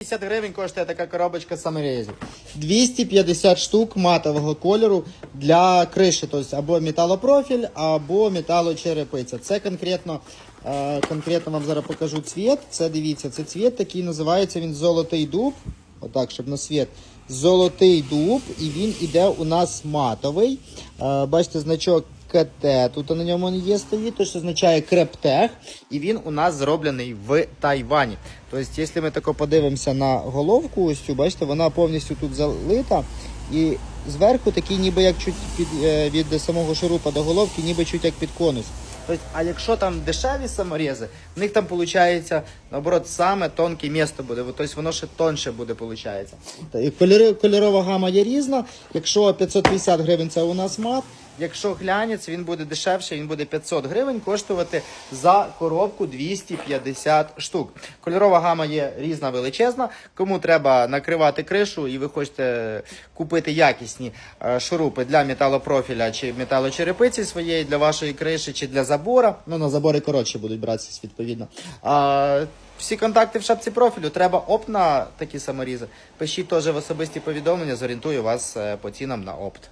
50 гривень коштує така коробочка саморезів. 250 штук матового кольору для криші, тобто або металопрофіль, або металочерепиця. Це конкретно, е, конкретно вам зараз покажу цвіт. Це дивіться, це цвіт такий називається він золотий дуб. Отак, щоб на світ. Золотий дуб, і він іде у нас матовий. Е, бачите, значок КТ. Тут на ньому є стоїть, то що означає крептех, і він у нас зроблений в Тайвані. Тобто, якщо ми тако подивимося на головку, ось цю, бачите, вона повністю тут залита. І зверху такий ніби як чуть під, е, від самого шурупа до головки, ніби чуть як під конус. Тобто, а якщо там дешеві саморези, в них там виходить, наоборот, саме тонке місто буде, тобто воно ще тонше буде, виходить. Кольори, кольорова гама є різна. Якщо 550 гривень це у нас мат, якщо глянець, він буде дешевше, він буде 500 гривень коштувати за коробку 250 штук. Кольорова гама є різна величезна. Кому треба накривати кришу і ви хочете купити якісні е, шурупи для металопрофіля чи металочерепиці своєї, для вашої криші чи для забора. Ну, на забори коротше будуть братися, відповідно. А, всі контакти в шапці профілю. Треба оп на такі саморізи. Пишіть теж в особисті повідомлення, зорієнтую вас е, по цінам на опт.